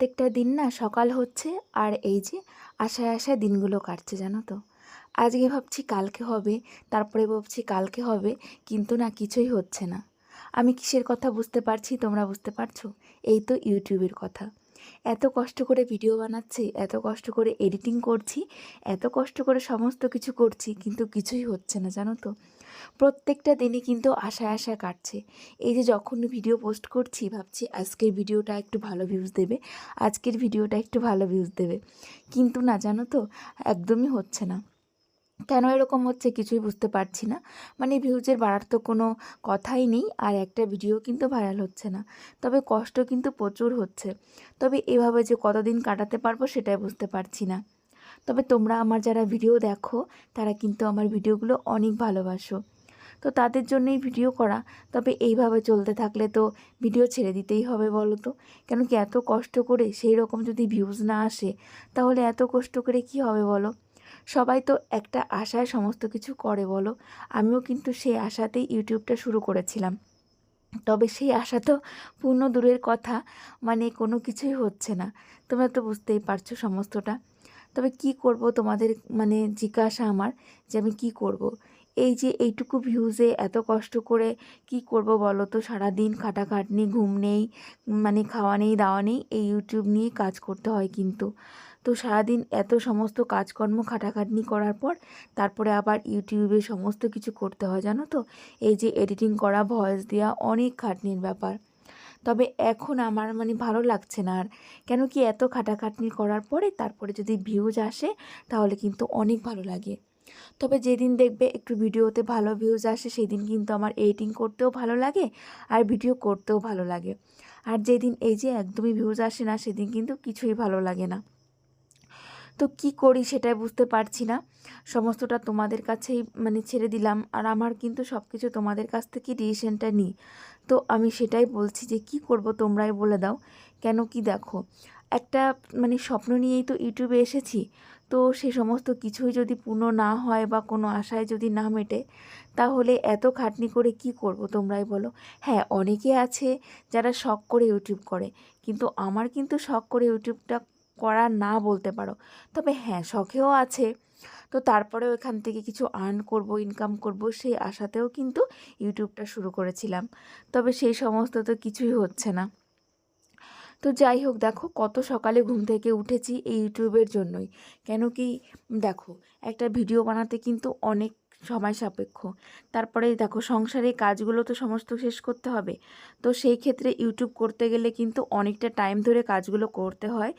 প্রত্যেকটা দিন না সকাল হচ্ছে আর এই যে আশায় আশায় দিনগুলো কাটছে, জানো তো। আজকে ভাবছি কালকে হবে, তারপরে ভাবছি কালকে হবে, কিন্তু না কিছুই হচ্ছে না। আমি কিসের কথা বুঝতে পারছি তোমরা বুঝতে পারছ? এই তো ইউটিউবের কথা। এত কষ্ট করে ভিডিও বানাচ্ছি, এত কষ্ট করে এডিটিং করছি, এত কষ্ট করে সমস্ত কিছু করছি, কিন্তু কিছুই হচ্ছে না, জানো তো। প্রত্যেকটা দিনই কিন্তু আশায় আশায় কাটছে। এই যে যখন ভিডিও পোস্ট করছি, ভাবছি আজকের ভিডিওটা একটু ভালো ভিউজ দেবে, আজকের ভিডিওটা একটু ভালো ভিউজ দেবে। কিন্তু না, জানো তো, একদমই হচ্ছে না। কেন এরকম হচ্ছে কিছুই বুঝতে পারছি না। মানে ভিউজের বাড়ার তো কোনো কথাই নেই, আর একটা ভিডিও কিন্তু ভাইরাল হচ্ছে না। তবে কষ্ট কিন্তু প্রচুর হচ্ছে। তবে এভাবে যে কতদিন কাটাতে পারব সেটাই বুঝতে পারছি না। তবে তোমরা আমার যারা ভিডিও দেখো, তারা কিন্তু আমার ভিডিওগুলো অনেক ভালোবাসো। তো তাদের জন্যই ভিডিও করা। তবে এইভাবে চলতে থাকলে তো ভিডিও ছেড়ে দিতেই হবে বলো তো কেন কি এত কষ্ট করে সেই রকম যদি ভিউজ না আসে, তাহলে এত কষ্ট করে কি হবে বলো? সবাই তো একটা আশায় সমস্ত কিছু করে বলো। আমিও কিন্তু সেই আশাতেই ইউটিউবটা শুরু করেছিলাম। তবে সেই আশা তো পূর্ণ দূরের কথা মানে কোনো কিছুই হচ্ছে না। তোমরা তো বুঝতেই পারছ সমস্তটা। তবে কি করব তোমাদের মানে জিজ্ঞাসা আমার যে আমি কি করব। এই যে এইটুকু ভিউজে এত কষ্ট করে কি করব বলো তো? সারাদিন খাটাখাটনি, ঘুম নেই মানে খাওয়া নেই, দাওয়া নেই, এই ইউটিউব নিয়ে কাজ করতে হয় কিন্তু। তো সারাদিন এত সমস্ত কাজকর্ম খাটাখাটনি করার পর তারপরে আবার ইউটিউবে সমস্ত কিছু করতে হয় জানো তো? এই যে এডিটিং করা ভয়েস দেওয়া অনেক খাটনির ব্যাপার। তবে এখন আমার মানে ভালো লাগছে না আর। কেন কি এত খাটাখাটনি করার পরে তারপরে যদি ভিউজ আসে, তাহলে কিন্তু অনেক ভালো লাগে। তবে যেদিন দেখবে একটু ভিডিওতে ভালো ভিউজ আসে, সেদিন কিন্তু আমার এডিটিং করতেও ভালো লাগে আর ভিডিও করতেও ভালো লাগে। আর যেদিন এই যে একদমই ভিউজ আসে না, সেদিন কিন্তু কিছুই ভালো লাগে না। তো কি করি সেটাই বুঝতে পারছি না। সমস্তটা তোমাদের কাছেই মানে ছেড়ে দিলাম আর আমার কিন্তু সব কিছু তোমাদের কাছ থেকে ডিসিশনটা নিই। তো আমি সেটাই বলছি যে, কি করব তোমরাই বলে দাও। কেন কি দেখো, একটা মানে স্বপ্ন নিয়েই তো ইউটিউবে এসেছি। তো সে সমস্ত কিছুই যদি পূর্ণ না হয় বা কোনো আশায় যদি না মেটে, তাহলে এত খাটনি করে কি করব তোমরাই বলো? হ্যাঁ অনেকে আছে যারা শখ করে ইউটিউব করে, কিন্তু আমার কিন্তু শখ করে ইউটিউবটা করা না বলতে পারো। তবে হ্যাঁ শখেও আছে। তো তারপরেও এখান থেকে কিছু আর্ন করব ইনকাম করব, সেই আশাতেও কিন্তু ইউটিউবটা শুরু করেছিলাম। তবে সেই সমস্ত তো কিছুই হচ্ছে না। তো যাই হোক, দেখো কত সকালে ঘুম থেকে উঠেছি এই ইউটিউবের জন্যই। কেন কি, দেখো একটা ভিডিও বানাতে কিন্তু অনেক সময় সাপেক্ষ। তারপরে দেখো, সংসারে কাজগুলো তো সমস্ত শেষ করতে হবে। তো সেই ক্ষেত্রে ইউটিউব করতে গেলে কিন্তু অনেকটা টাইম ধরে কাজগুলো করতে হয়।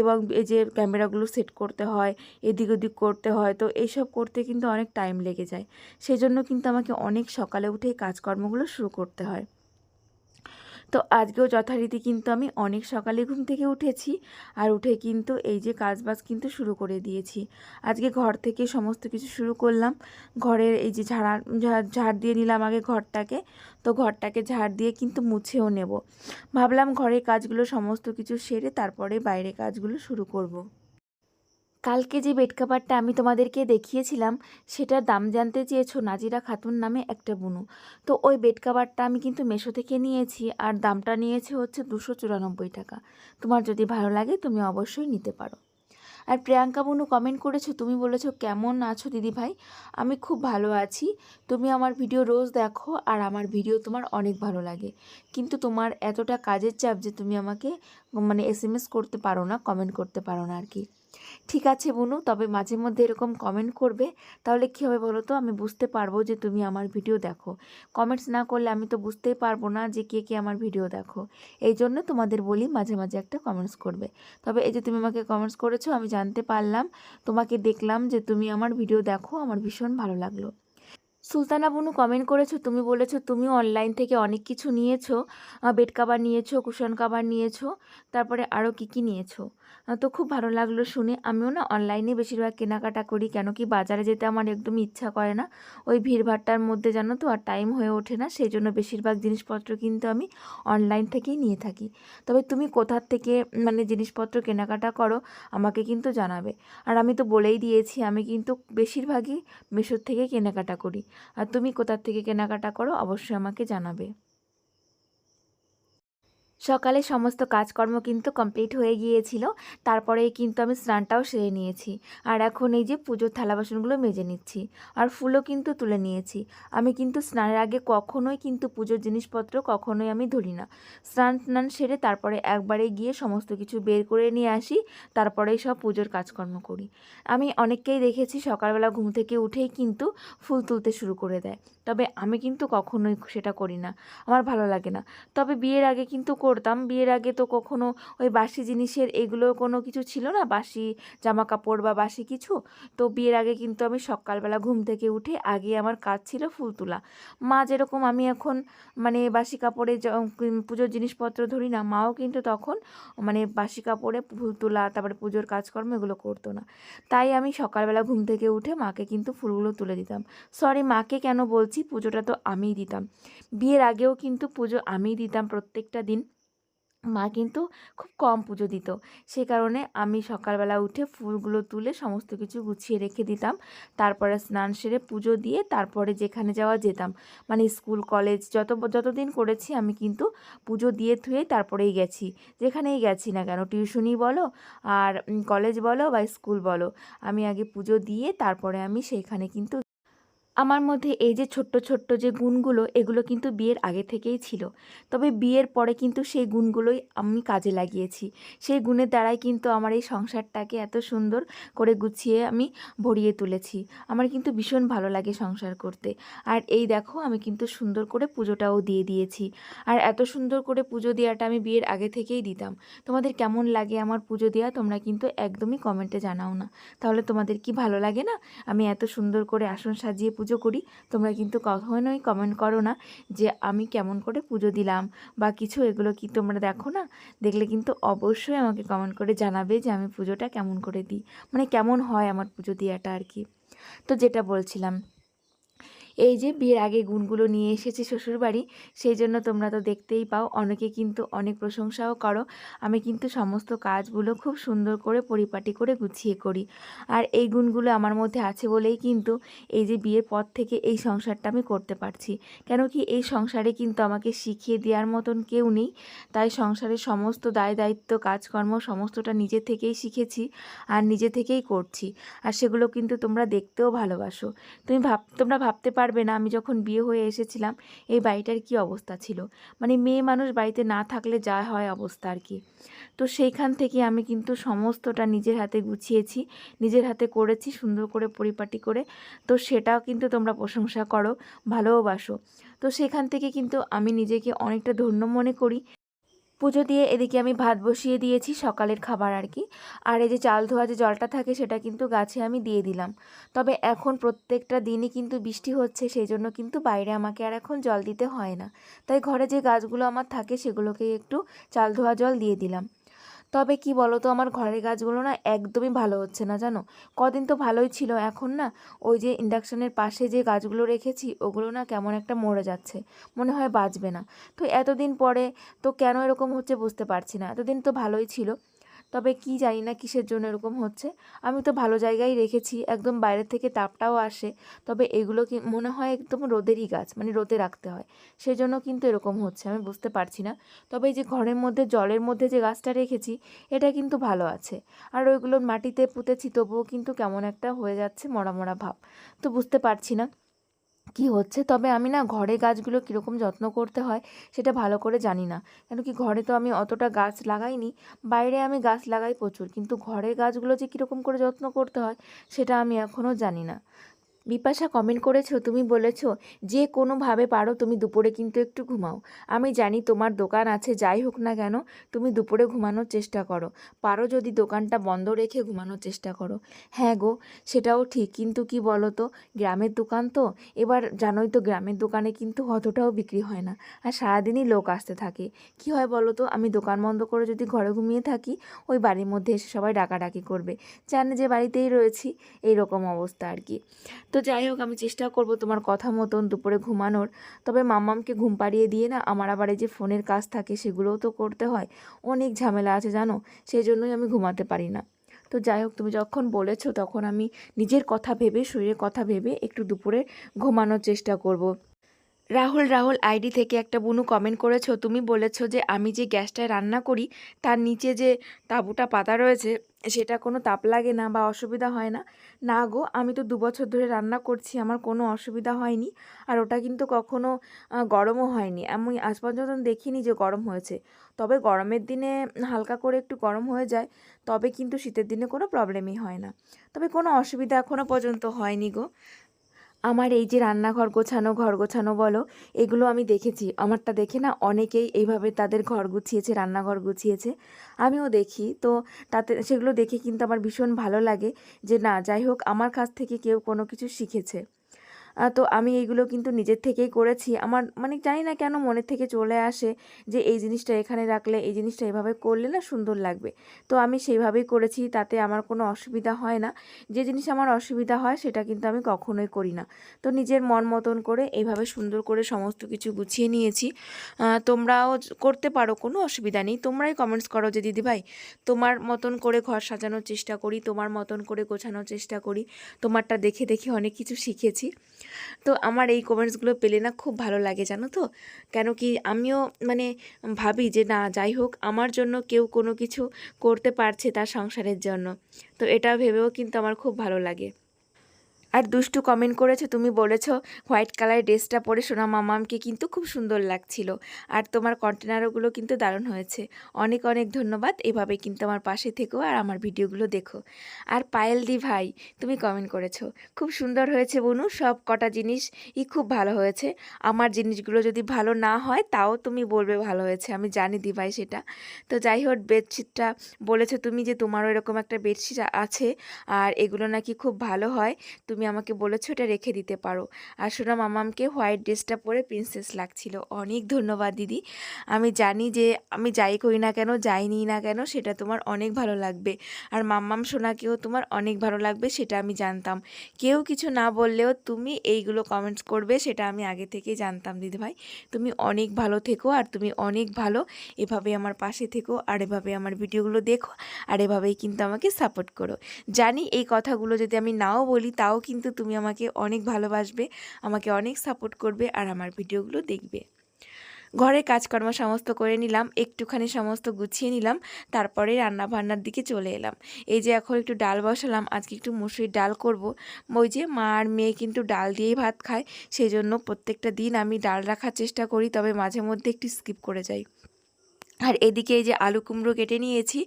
এবং এই যে ক্যামেরাগুলো সেট করতে হয়, এদিক ওদিক করতে হয়, তো এইসব করতে কিন্তু অনেক টাইম লেগে যায়। সেজন্য কিন্তু আমাকে অনেক সকালে উঠেই কাজকর্মগুলো শুরু করতে হয়। তো আজকেও যথারীতি কিন্তু আমি অনেক সকালে ঘুম থেকে উঠেছি আর উঠে কিন্তু এই যে কাজবাজ কিন্তু শুরু করে দিয়েছি। আজকে ঘর থেকে সমস্ত কিছু শুরু করলাম। ঘরের এই যে ঝাড়া ঝাড় দিয়ে নিলাম আগে ঘরটাকে। তো ঘরটাকে ঝাড় দিয়ে কিন্তু মুছেও নেব। ভাবলাম ঘরের কাজগুলো সমস্ত কিছু সেরে তারপরে বাইরে কাজগুলো শুরু করব। কালকে যে বেড কাভারটা আমি তোমাদেরকে দেখিয়েছিলাম, সেটার দাম জানতে চেয়েছো নাজিরা খাতুন নামে একটা বুনু। তো ওই বেড কাভারটা আমি কিন্তু মেশো থেকে নিয়েছি, আর দামটা নিয়েছে হচ্ছে দুশো চুরানব্বই টাকা। তোমার যদি ভালো লাগে, তুমি অবশ্যই নিতে পারো। আর প্রিয়াঙ্কা বনু কমেন্ট করেছ, তুমি বলেছ, কেমন আছো দিদি ভাই? আমি খুব ভালো আছি। তুমি আমার ভিডিও রোজ দেখো, আর আমার ভিডিও তোমার অনেক ভালো লাগে। কিন্তু তোমার এতটা কাজের চাপ যে তুমি আমাকে মানে এস করতে পারো না কমেন্ট করতে পারো না আর কি। ঠিক আছে বুনু, তবে মাঝে মধ্যে এরকম কমেন্ট করবে। তাহলে কী হবে বলো তো আমি বুঝতে পারব যে তুমি আমার ভিডিও দেখো। কমেন্টস না করলে আমি তো বুঝতেই পারব না যে কে কে আমার ভিডিও দেখো। এই জন্য তোমাদের বলি মাঝে মাঝে একটা কমেন্টস করবে। তবে এই যে তুমি আমাকে কমেন্টস করেছ, আমি জানতে পারলাম। তোমাকে দেখলাম যে তুমি আমার ভিডিও দেখো, আমার ভীষণ ভালো লাগল। সুলতানা বনু কমেন্ট করেছ, তুমি বলেছ তুমিও অনলাইন থেকে অনেক কিছু নিয়েছো। বেড কাভার নিয়েছো কুশন কাভার নিয়েছো, তারপরে আরও কী কী নিয়েছো? তো খুব ভালো লাগল শুনে। আমিও না অনলাইনে বেশিরভাগ কেনাকাটা করি, কেন কি বাজারে যেতে আমার একদম ইচ্ছা করে না। ওই ভিড়ভাট্টার মধ্যে জানো তো, আর টাইম হয়ে ওঠে না সেই জন্য বেশিরভাগ জিনিসপত্র কিন্তু আমি অনলাইন থেকেই নিয়ে থাকি। তবে তুমি কোথার থেকে মানে জিনিসপত্র কেনাকাটা করো, আমাকে কিন্তু জানাবে। আর আমি তো বলেই দিয়েছি, আমি কিন্তু বেশিরভাগই মেশোর থেকে কেনাকাটা করি। আর তুমি কোথার থেকে কেনাকাটা করো, অবশ্যই আমাকে জানাবে। সকালে সমস্ত কাজকর্ম কিন্তু কমপ্লিট হয়ে গিয়েছিল। তারপরে কিন্তু আমি স্নানটাও সেরে নিয়েছি। আর এখন এই যে পুজোর থালা বাসনগুলো মেজে নিচ্ছি। আর ফুলও কিন্তু তুলে নিয়েছি। আমি কিন্তু স্নানের আগে কখনোই কিন্তু পুজোর জিনিসপত্র কখনোই আমি ধরি না। স্নান স্নান সেরে তারপরে একবারে গিয়ে সমস্ত কিছু বের করে নিয়ে আসি। তারপরেই সব পুজোর কাজকর্ম করি। আমি অনেককেই দেখেছি সকালবেলা ঘুম থেকে উঠেই কিন্তু ফুল তুলতে শুরু করে দেয়। তবে আমি কিন্তু কখনোই সেটা করি না। আমার ভালো লাগে না। তবে বিয়ের আগে কিন্তু করতাম। বিয়ের আগে তো কখনো ওই বাসি জিনিসের এগুলো কোনো কিছু ছিল না, বাসি জামা কাপড় বা বাসি কিছু। তো বিয়ের আগে কিন্তু আমি সকালবেলা ঘুম থেকে উঠে আগে আমার কাজ ছিল ফুল তোলা। মা যেরকম আমি এখন মানে বাসি কাপড়ে পুজোর জিনিসপত্র ধরি না, মাও কিন্তু তখন মানে বাসি কাপড়ে ফুল তোলা, তারপরে পুজোর কাজকর্ম এগুলো করতো না। তাই আমি সকালবেলা ঘুম থেকে উঠে মাকে কিন্তু ফুলগুলো তুলে দিতাম। সরি মাকে কেন বলছি, পুজোটা তো আমিই দিতাম। বিয়ের আগেও কিন্তু পুজো আমিই দিতাম প্রত্যেকটা দিন। মা কিন্তু খুব কম পুজো দিত। সে কারণে আমি সকালবেলা উঠে ফুলগুলো তুলে সমস্ত কিছু গুছিয়ে রেখে দিতাম। তারপরে স্নান সেরে পুজো দিয়ে তারপরে যেখানে যাওয়া যেতাম। মানে স্কুল, কলেজ যত, যতদিন করেছি আমি কিন্তু পুজো দিয়ে থুয়ে তারপরেই গেছি। যেখানেই গেছি না কেন, টিউশনই বলো আর কলেজ বলো বা স্কুল বলো, আমি আগে পুজো দিয়ে তারপরে আমি সেইখানে কিন্তু আমার মধ্যে এই যে ছোট্ট ছোট্ট যে গুণগুলো, এগুলো কিন্তু বিয়ের আগে থেকেই ছিল। তবে বিয়ের পরে কিন্তু সেই গুণগুলোই আমি কাজে লাগিয়েছি। সেই গুণের দ্বারাই কিন্তু আমার এই সংসারটাকে এত সুন্দর করে গুছিয়ে আমি ভরিয়ে তুলেছি। আমার কিন্তু ভীষণ ভালো লাগে সংসার করতে। আর এই দেখো, আমি কিন্তু সুন্দর করে পুজোটাও দিয়ে দিয়েছি। আর এত সুন্দর করে পুজো দেওয়াটা আমি বিয়ের আগে থেকেই দিতাম। তোমাদের কেমন লাগে আমার পুজো দেওয়া, তোমরা কিন্তু একদমই কমেন্টে জানাও না। তাহলে তোমাদের কি ভালো লাগে না? আমি এত সুন্দর করে আসন সাজিয়ে পুজো করি, তোমরা কিন্তু কখনোই কমেন্ট করো না যে আমি কেমন করে পুজো দিলাম বা কিছু এগুলো কি তোমরা দেখো না? দেখলে কিন্তু অবশ্যই আমাকে কমেন্ট করে জানাবে যে আমি পুজোটা কেমন করে দিই। মানে কেমন হয় আমার পুজো দেওয়াটা আর কি। তো যেটা বলছিলাম এই যে বিয়ের আগে গুণগুলো নিয়ে এসেছি শ্বশুরবাড়ি, সেই জন্য তোমরা তো দেখতেই পাও, অনেকে কিন্তু অনেক প্রশংসাও করো। আমি কিন্তু সমস্ত কাজগুলো খুব সুন্দর করে পরিপাটি করে গুছিয়ে করি। আর এই গুণগুলো আমার মধ্যে আছে বলেই কিন্তু এই যে বিয়ের পর থেকে এই সংসারটা আমি করতে পারছি। কেন কি এই সংসারে কিন্তু আমাকে শিখিয়ে দেওয়ার মতন কেউ নেই। তাই সংসারের সমস্ত দায় দায়িত্ব, কাজকর্ম সমস্তটা নিজে থেকেই শিখেছি আর নিজে থেকেই করছি। আর সেগুলো কিন্তু তোমরা দেখতেও ভালোবাসো। তুমি ভাব, তোমরা ভাবতে পারবে না। আমি যখন বিয়ে হয়ে এসেছিলাম, এই বাড়িটার কি অবস্থা ছিল? মানে মেয়ে মানুষ বাড়িতে না থাকলে যা হয় অবস্থা আর কি। তো সেইখান থেকে আমি কিন্তু সমস্তটা নিজের হাতে গুছিয়েছি, নিজের হাতে করেছি, সুন্দর করে পরিপাটি করে। তো সেটাও কিন্তু তোমরা প্রশংসা করো ভালোবাসো তো সেখান থেকে কিন্তু আমি নিজেকে অনেকটা ধন্য মনে করি। পুজো দিয়ে এদিকে আমি ভাত বসিয়ে দিয়েছি সকালের খাবার আর কি। আর এই যে চাল ধোয়া যে জলটা থাকে সেটা কিন্তু গাছে আমি দিয়ে দিলাম। তবে এখন প্রত্যেকটা দিনই কিন্তু বৃষ্টি হচ্ছে, সেই জন্য কিন্তু বাইরে আমাকে আর এখন জল দিতে হয় না। তাই ঘরে যে গাছগুলো আমার থাকে সেগুলোকে একটু চাল ধোয়া জল দিয়ে দিলাম। তবে কি বলো তো আমার ঘরের গাছগুলো না একদমই ভালো হচ্ছে না, জানো? কদিন তো ভালোই ছিল, এখন না ওই যে ইন্ডাকশনের পাশে যে গাছগুলো রেখেছি, ওগুলো না কেমন একটা মরে যাচ্ছে, মনে হয় বাঁচবে না। তো এতদিন পরে তো কেন এরকম হচ্ছে বুঝতে পারছি না। এতদিন তো ভালোই ছিল। তবে কি জানি না কিসের জন্য এরকম হচ্ছে। আমি তো ভালো জায়গায় রেখেছি, একদম বাইরে থেকে তাপটাও আসে, তবে এগুলো কি মনে হয় একদম রোদেরই গাছ মানে রোদে রাখতে হয়। সেই জন্য কিন্তু এরকম হচ্ছে, আমি বুঝতে পারছি না। তবে এই যে ঘরের মধ্যে, জলের মধ্যে যে গাছটা রেখেছি, এটা কিন্তু ভালো আছে। আর ওইগুলো মাটিতে পুঁতেছি, তবুও কিন্তু কেমন একটা হয়ে যাচ্ছে মরা মরা ভাব। তো বুঝতে পারছি না। কি হচ্ছে? তবে আমি না ঘরে গাছগুলো কীরকম যত্ন করতে হয় সেটা ভালো করে জানি না। কেন কি ঘরে তো আমি অতটা গাছ লাগাইনি, বাইরে আমি গাছ লাগাই প্রচুর। কিন্তু ঘরের গাছগুলো যে কীরকম করে যত্ন করতে হয় সেটা আমি এখনও জানি না। বিপাশা কমেন্ট করেছ, তুমি বলেছ, যে কোনোভাবে পারো, তুমি দুপুরে কিন্তু একটু ঘুমাও। আমি জানি তোমার দোকান আছে, যাই হোক না কেন, তুমি দুপুরে ঘুমানোর চেষ্টা করো। পারো যদি দোকানটা বন্ধ রেখে ঘুমানোর চেষ্টা করো। হ্যাঁ গো, সেটাও ঠিক, কিন্তু কি বলো তো গ্রামের দোকান তো, এবার জানোই তো গ্রামের দোকানে কিন্তু অতটাও বিক্রি হয় না, আর সারাদিনই লোক আসতে থাকে। কি হয় বলো তো আমি দোকান বন্ধ করে যদি ঘরে ঘুমিয়ে থাকি, ওই বাড়ির মধ্যে এসে সবাই ডাকাডাকি করবে। জানে যে বাড়িতেই রয়েছি, এইরকম অবস্থা আর কি। তো যাই হোক আমি চেষ্টা করব তোমার কথা মতন দুপুরে ঘুমানোর। তবে মামামকে ঘুম পাড়িয়ে দিয়ে না, আমার আবার এই যে ফোনের কাজ থাকে, সেগুলোও তো করতে হয়। অনেক ঝামেলা আছে, জানো? সেই জন্যই আমি ঘুমাতে পারি না। তো যাই হোক তুমি যখন বলেছ, তখন আমি নিজের কথা ভেবে, শরীরের কথা ভেবে একটু দুপুরে ঘুমানোর চেষ্টা করব। রাহুল রাহুল, আইডি থেকে একটা বুনু কমেন্ট করেছ। তুমি বলেছ যে আমি যে গ্যাসটায় রান্না করি, তার নিচে যে তাঁবুটা পাতা রয়েছে, সেটা কোনো তাপ লাগে না বা অসুবিধা হয় না। না গো, আমি তো দু বছর ধরে রান্না করছি, আমার কোনো অসুবিধা হয়নি। আর ওটা কিন্তু কখনো গরমও হয়নি। আমি আজ পর্যন্ত দেখিনি যে গরম হয়েছে। তবে গরমের দিনে হালকা করে একটু গরম হয়ে যায়, তবে কিন্তু শীতের দিনে কোনো প্রবলেমই হয় না। তবে কোনো অসুবিধা এখনও পর্যন্ত হয়নি গো। আমার এই যে রান্নাঘর গোছানো, ঘর গোছানো বলো, এগুলো আমি দেখেছি। আমারটা দেখে না অনেকেই এইভাবে তাদের ঘর গুছিয়েছে, রান্নাঘর গুছিয়েছে। আমিও দেখি। তো তাতে সেগুলো দেখে কিন্তু আমার ভীষণ ভালো লাগে যে না, যাই হোক, আমার কাছ থেকে কেউ কোনো কিছু শিখেছে। তো আমি এইগুলো কিন্তু নিজের থেকেই করেছি। আমার মানে জানি না কেন মনের থেকে চলে আসে যে এই জিনিসটা এখানে রাখলে, এই জিনিসটা এভাবে করলে না সুন্দর লাগবে। তো আমি সেইভাবেই করেছি, তাতে আমার কোনো অসুবিধা হয় না। যে জিনিস আমার অসুবিধা হয়, সেটা কিন্তু আমি কখনোই করি না। তো নিজের মন মতন করে এইভাবে সুন্দর করে সমস্ত কিছু গুছিয়ে নিয়েছি। তোমরাও করতে পারো, কোনো অসুবিধা নেই। তোমরাই কমেন্টস করো যে দিদিভাই তোমার মতন করে ঘর সাজানোর চেষ্টা করি, তোমার মতন করে গোছানোর চেষ্টা করি। তোমারটা দেখে দেখে অনেক কিছু শিখেছি। তো আমার এই কমেন্টসগুলো পেলে না খুব ভালো লাগে, জানো তো? কেন কি আমিও মানে ভাবি যে না, যাই হোক, আমার জন্য কেউ কোনো কিছু করতে পারছে তার সংসারের জন্য। তো এটা ভেবেও কিন্তু আমার খুব ভালো লাগে। আর দুষ্টু কমেন্ট করেছ, তুমি বলেছ হোয়াইট কালারের ড্রেসটা পরে সোনা মামামকে কিন্তু খুব সুন্দর লাগছিল। আর তোমার কন্টেনারগুলো কিন্তু দারুণ হয়েছে। অনেক অনেক ধন্যবাদ। এভাবে কিন্তু আমার পাশে থেকো আর আমার ভিডিওগুলো দেখো। আর পায়েল দি ভাই, তুমি কমেন্ট করেছ, খুব সুন্দর হয়েছে বনু, সব কটা জিনিসই খুব ভালো হয়েছে। আমার জিনিসগুলো যদি ভালো না হয়, তাও তুমি বলবে ভালো হয়েছে। আমি জানি দি ভাই সেটা। তো যাই হোক, বেডশিটটা বলেছ তুমি যে তোমারও এরকম একটা বেডশিট আছে আর এগুলো নাকি খুব ভালো হয়। তুমি আমাকে বলেছ এটা রেখে দিতে পারো। আর সোনা মামামকে হোয়াইট ড্রেসটা পরে প্রিন্সেস লাগছিল। অনেক ধন্যবাদ, দিদি। আমি জানি যে আমি যাই করি না কেন যাই নিই না কেন, সেটা তোমার অনেক ভালো লাগবে। আর মাম্মাম সোনাকেও তোমার অনেক ভালো লাগবে, সেটা আমি জানতাম। কেউ কিছু না বললেও তুমি এইগুলো কমেন্টস করবে, সেটা আমি আগে থেকেই জানতাম, দিদি ভাই। তুমি অনেক ভালো থেকো আর তুমি অনেক ভালো। এভাবে আমার পাশে থেকো আর এভাবে আমার ভিডিওগুলো দেখো। আর এভাবেই কিন্তু আমাকে সাপোর্ট করো। জানি এই কথাগুলো যদি আমি নাও বলি, তাও কিন্তু তুমি আমাকে অনেক ভালোবাসবে, আমাকে অনেক সাপোর্ট করবে আর আমার ভিডিওগুলো দেখবে। ঘরের কাজকর্ম সমস্ত করে নিলাম, একটুখানি সমস্ত গুছিয়ে নিলাম, তারপরে রান্না বান্নার দিকে চলে এলাম। এই যে এখন একটু ডাল বসালাম, আজকে একটু মুসুরির ডাল করব। ওই যে মা আর মেয়ে কিন্তু ডাল দিয়েই ভাত খায় সেই জন্য প্রত্যেকটা দিন আমি ডাল রাখার চেষ্টা করি, তবে মাঝে মধ্যে একটু স্কিপ করে যাই। আর এদিকে এই যে আলু কুমড়ো কেটে নিয়েছি।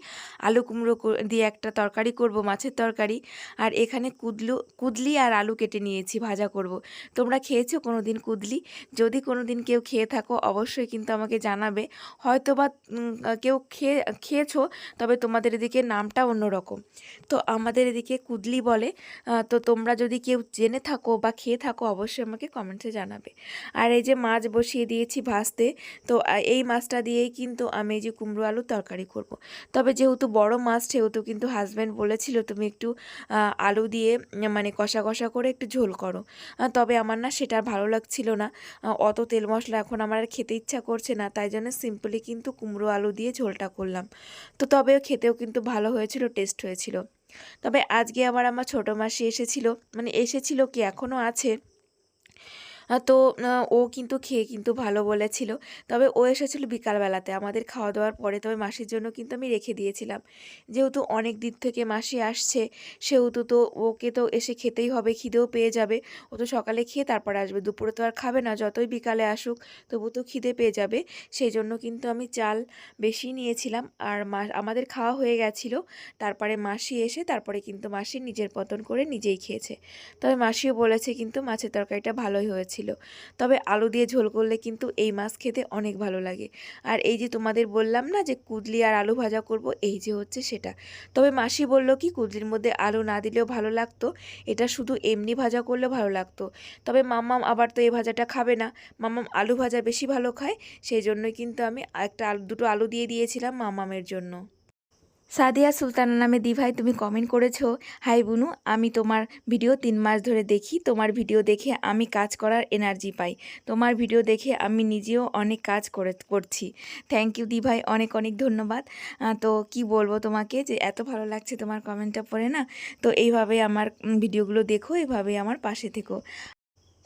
আলু কুমড়ো দিয়ে একটা তরকারি করব, মাছের তরকারি। আর এখানে কুদলু, কুদলি আর আলু কেটে নিয়েছি, ভাজা করব। তোমরা খেয়েছো কোনো দিন কুদলি? যদি কোনো দিন কেউ খেয়ে থাকো, অবশ্যই কিন্তু আমাকে জানাবে। হয়তো বা কেউ খেয়ে, খেয়েছো, তবে তোমাদের এদিকে নামটা অন্যরকম। তো আমাদের এদিকে কুদলি বলে তো তোমরা যদি কেউ জেনে থাকো বা খেয়ে থাকো, অবশ্যই আমাকে কমেন্টসে জানাবে। আর এই যে মাছ বসিয়ে দিয়েছি ভাজতে, তো এই মাছটা দিয়েই কিন্তু আমি এই যে কুমড়ো আলু তরকারি করব। তবে যেহেতু বড় মাছ, সেহেতু কিন্তু হাজব্যান্ড বলেছিল, তুমি একটু আলু দিয়ে মানে কষা কষা করে একটু ঝোল করো। তবে আমার না সেটা ভালো লাগছিল না। অত তেল মশলা এখন আমার আর খেতে ইচ্ছা করছে না, তাই জন্য সিম্পলি কিন্তু কুমড়ো আলু দিয়ে ঝোলটা করলাম। তো তবে খেতেও কিন্তু ভালো হয়েছিল টেস্ট হয়েছিল। তবে আজকে আবার আমার ছোটো মাসি এসেছিল মানে এসেছিল কি এখনও আছে? তো ও কিন্তু খেয়ে কিন্তু ভালো বলেছিল। তবে ও এসেছিল বিকালবেলাতে। আমাদের খাওয়া দাওয়ার পরে, তবে মাসির জন্য কিন্তু আমি রেখে দিয়েছিলাম। যেহেতু অনেক দিন থেকে মাসি আসছে, সেহেতু তো ওকে তো এসে খেতেই হবে, খিদেও পেয়ে যাবে। ও তো সকালে খেয়ে তারপর আসবে। দুপুরে তো আর খাবে না, যতই বিকালে আসুক, তবু তো খিদে পেয়ে যাবে। সেই জন্য কিন্তু আমি চাল বেশি নিয়েছিলাম। আর মা, আমাদের খাওয়া হয়ে গেছিল। তারপরে মাসি এসে, তারপরে কিন্তু মাসি নিজের পতন করে নিজেই খেয়েছে। তবে মাসিও বলেছে কিন্তু মাছের তরকারিটা ভালোই হয়েছিল তবে আলু দিয়ে ঝোল করলে কিন্তু এই মাছ খেতে অনেক ভালো লাগে। আর এই যে তোমাদের বললাম না যে কুদলি আর আলু ভাজা করব, এই যে হচ্ছে সেটা। তবে মাসি বলল কি, কুদলির মধ্যে আলু না দিলেও ভালো লাগতো। এটা শুধু এমনি ভাজা করলে ভালো লাগতো। তবে মাম্মাম আবার তো এই ভাজাটা খাবে না। মাম্মাম আলু ভাজা বেশি ভালো খায়। সেই জন্যই কিন্তু আমি একটা আলু, দুটো আলু দিয়ে দিয়েছিলাম মাম্মামের জন্য। সাদিয়া সুলতানা নামে দিভাই, তুমি কমেন্ট করেছ, হাই বুনু, আমি তোমার ভিডিও তিন মাস ধরে দেখি। তোমার ভিডিও দেখে আমি কাজ করার এনার্জি পাই। তোমার ভিডিও দেখে আমি নিজেও অনেক কাজ করে, করছি। থ্যাংক ইউ দিভাই, অনেক অনেক ধন্যবাদ। তো কি বলব তোমাকে যে এত ভালো লাগছে তোমার কমেন্টটা পড়ে না? তো এইভাবে আমার ভিডিওগুলো দেখো এইভাবে আমার পাশে থেকো।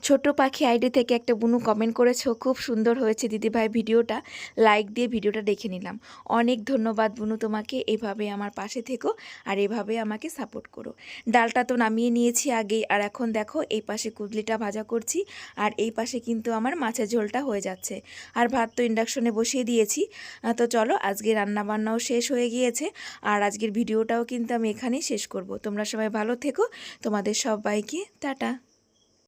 ছোট পাখি আইডি থেকে একটা বুনু কমেন্ট করেছ খুব সুন্দর হয়েছে দিদিভাই ভিডিওটা। লাইক দিয়ে ভিডিওটা দেখে নিলাম। অনেক ধন্যবাদ বুনু তোমাকে, এভাবে আমার পাশে থেকো আর এভাবে আমাকে সাপোর্ট করো। ডালটা তো নামিয়ে নিয়েছি আগেই, আর এখন দেখো এই পাশে কুদলিটা ভাজা করছি, আর এই পাশে কিন্তু আমার মাছের ঝোলটা হয়ে যাচ্ছে। আর ভাত তো ইন্ডাকশনে বসিয়ে দিয়েছি। তো চলো আজকে রান্না বান্নাও শেষ হয়ে গিয়েছে, আর আজকের ভিডিওটাও কিন্তু আমি এখানেই শেষ করব। তোমরা সবাই ভালো থেকো। তোমাদের সবাইকে টাটা।